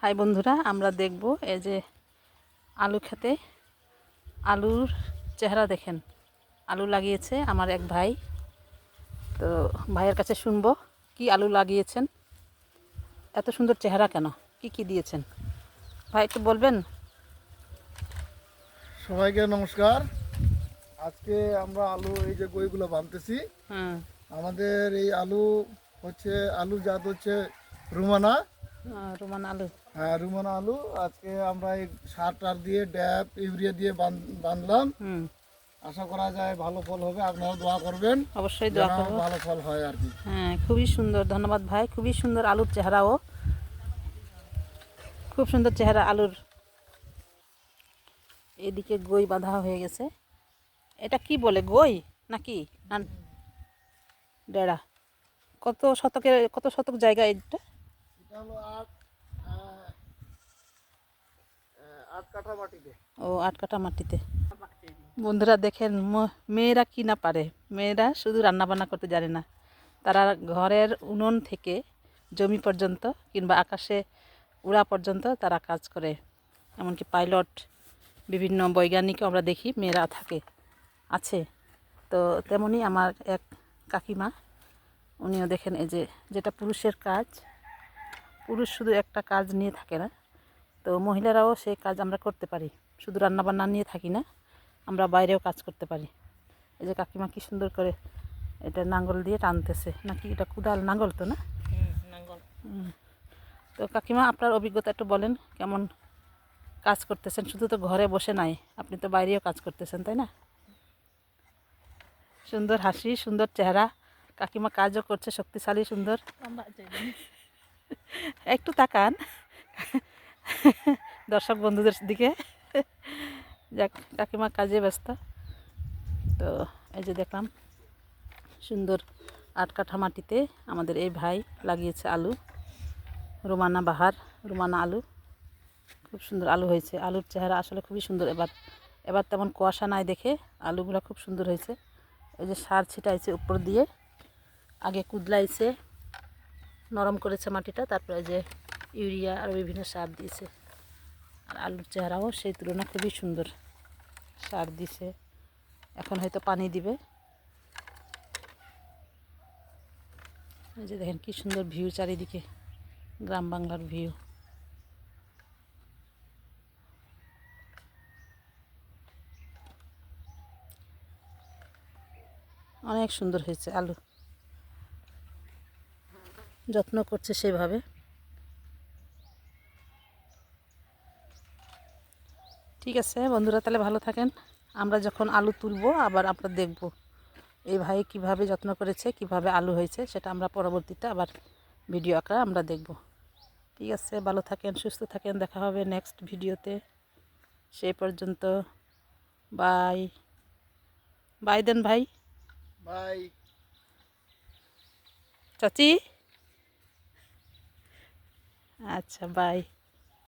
High বন্ধুরা আমরা দেখব এই যে আলু খেতে। আলুর চেহারা দেখেন। আলু লাগিয়েছে আমার এক ভাই। তো ভাইয়ের কাছে শুনব কি আলু লাগিয়েছেন? এত সুন্দর চেহারা কেন? কি কি দিয়েছেন? ভাই একটু বলবেন? সবাইকে নমস্কার। আজকে আমরা আলু এই যে গইগুলো বানতেছি। আমাদের এই আলু হচ্ছে আলু জাত হচ্ছে রুমানা। আহ, রোমান আলু। হ্যাঁ রুমানা আলু। আজকে আমরা এই সার টার দিয়ে ড্যাপ ইউরিয়া দিয়ে হুম। আশা করা যায় ভালো ফল হবে। আপনারা দোয়া করবেন। অবশ্যই দোয়া করব। ভালো ফল হয় আর কি। হ্যাঁ খুবই সুন্দর। ধন্যবাদ ভাই। খুবই সুন্দর আলুর চেহারাও খুব সুন্দর চেহারা আলুর। এদিকে গই বাঁধা হয়ে গেছে। এটা কি বলে? গই নাকি? ডেড়া কত শতকের কত শতক জায়গা এটা? ও আট কাটা মাটিতে। বন্ধুরা দেখেন মেয়েরা কি না পারে? মেয়েরা শুধু রান্না বান্না করতে জানে না। তারা ঘরের উনুন থেকে জমি পর্যন্ত কিংবা আকাশে উড়া পর্যন্ত তারা কাজ করে। এমনকি পাইলট বিভিন্ন বৈজ্ঞানিকও আমরা দেখি মেয়েরা থাকে আছে। তো তেমনি আমার এক কাকিমা উনিও দেখেন এই যে যেটা পুরুষের কাজ পুরুষ শুধু একটা কাজ নিয়ে থাকে না। তো মহিলারাও সেই কাজ আমরা করতে পারি। শুধু রান্নাবান্না নিয়ে থাকি না আমরা বাইরেও কাজ করতে পারি। এই যে কাকিমা কি সুন্দর করে এটা নাঙ্গল দিয়ে টানতেছে। নাকি এটা কুদাল? নাঙ্গল তো না। তো কাকিমা আপনার অভিজ্ঞতা একটু বলেন কেমন কাজ করতেছেন? শুধু তো ঘরে বসে নাই আপনি তো বাইরেও কাজ করতেছেন তাই না? সুন্দর হাসি সুন্দর চেহারা। কাকিমা কাজও করছে শক্তিশালী সুন্দর। একটু তাকান। দর্শক বন্ধুদের দিকে। যাক কাকিমা কাজে ব্যস্ত। তো এই যে দেখলাম সুন্দর আট কাঠা মাটিতে আমাদের এই ভাই লাগিয়েছে আলু। রোমানা বাহার রোমানা আলু। খুব সুন্দর আলু হয়েছে। আলুর চেহারা আসলে খুবই সুন্দর। এবার এবার তেমন কুয়াশা নাই দেখে আলুগুলো খুব সুন্দর হয়েছে। এই যে সার ছিটাইছে উপর দিয়ে। আগে কুদলাইছে, নরম করেছে মাটিটা, তারপরে যে ইউরিয়া আর বিভিন্ন সার দিয়েছে। আর আলুর চেহারাও সেই তুলনা খুবই সুন্দর সার দিছে। এখন হয়তো পানি দিবে। এই যে দেখেন কি সুন্দর ভিউ চারিদিকে, গ্রাম বাংলার ভিউ। অনেক সুন্দর হয়েছে আলু। যত্ন করছে সেভাবে। ঠিক আছে বন্ধুরা তাহলে ভালো থাকেন। আমরা যখন আলু তুলবো আবার আমরা দেখব এই ভাই কীভাবে যত্ন করেছে কীভাবে আলু হয়েছে সেটা আমরা পরবর্তীতে আবার ভিডিও আকারে আমরা দেখব। ঠিক আছে ভালো থাকেন সুস্থ থাকেন দেখা হবে নেক্সট ভিডিওতে। সেই পর্যন্ত বাই বাই দেন ভাই বাই চাচি? আচ্ছা বাই